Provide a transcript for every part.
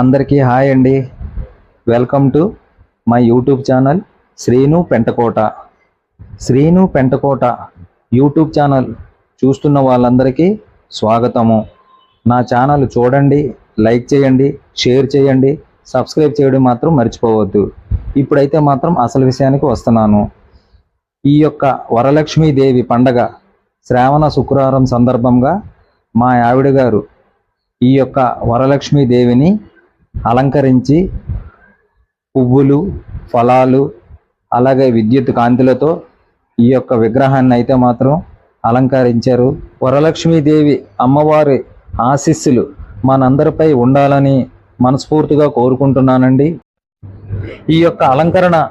అందరికీ హాయ్ అండి. Welcome to my YouTube channel Srinu Pentakota. Srinu Pentakota YouTube channel చూస్తున్న వాళ్ళందరికీ స్వాగతము. నా ఛానల్ చూడండి లైక్ చేయండి షేర్ చేయండి సబ్స్క్రైబ్ చేయడం మాత్రం మర్చిపోవద్దు. ఇప్పుడైతే మాత్రం అసలు విషయానికి వస్తున్నాను. ఈ యొక్క వరలక్ష్మీదేవి పండగ శ్రావణ శుక్రవారం సందర్భంగా మా ఆవిడ గారు ఈ యొక్క వరలక్ష్మీదేవిని అలంకరించి పువ్వులు ఫలాలు అలాగే విద్యుత్ కాంతులతో ఈ యొక్క విగ్రహాన్ని అయితే మాత్రం అలంకరించారు. వరలక్ష్మీదేవి అమ్మవారి ఆశీస్సులు మనందరిపై ఉండాలని మనస్ఫూర్తిగా కోరుకుంటున్నానండి. ఈ యొక్క అలంకరణ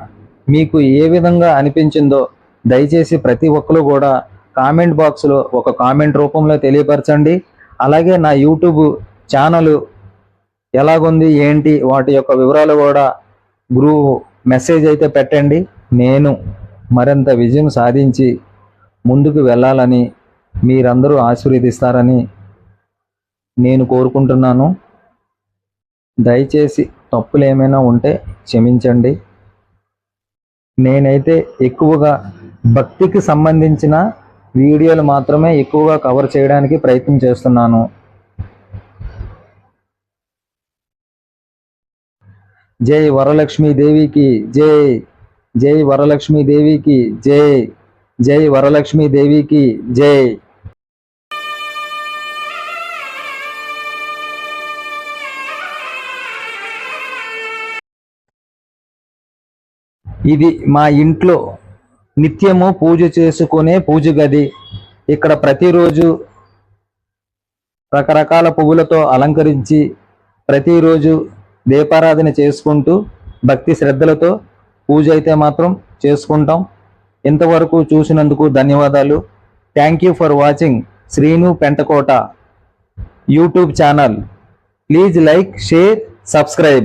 మీకు ఏ విధంగా అనిపించిందో దయచేసి ప్రతి ఒక్కరు కూడా కామెంట్ బాక్స్లో ఒక కామెంట్ రూపంలో తెలియపరచండి. అలాగే నా యూట్యూబ్ ఛానల్ ఎలాగుంది ఏంటి వాటి యొక్క వివరాలు కూడా గ్రూప్ మెసేజ్ అయితే పెట్టండి. నేను మరింత విజయం సాధించి ముందుకు వెళ్ళాలని మీరందరూ ఆశీర్వదిస్తారని నేను కోరుకుంటున్నాను. దయచేసి తప్పులు ఏమైనా ఉంటే క్షమించండి. నేనైతే ఎక్కువగా భక్తికి సంబంధించిన వీడియోలు మాత్రమే ఎక్కువగా కవర్ చేయడానికి ప్రయత్నం చేస్తున్నాను. జై వరలక్ష్మీ దేవికి జై. జై వరలక్ష్మీ దేవికి జై. జై వరలక్ష్మీ దేవికి జై. ఇది మా ఇంట్లో నిత్యము పూజ చేసుకునే పూజ గది. ఇక్కడ ప్రతిరోజు రకరకాల పువ్వులతో అలంకరించి ప్రతిరోజు దీపారాధన చేసుకుంటూ భక్తి శ్రద్ధలతో పూజ అయితే మాత్రం చేసుకుంటాం. ఇంతవరకు చూసినందుకు ధన్యవాదాలు. Thank you for watching Srinu Pentakota YouTube channel please like share subscribe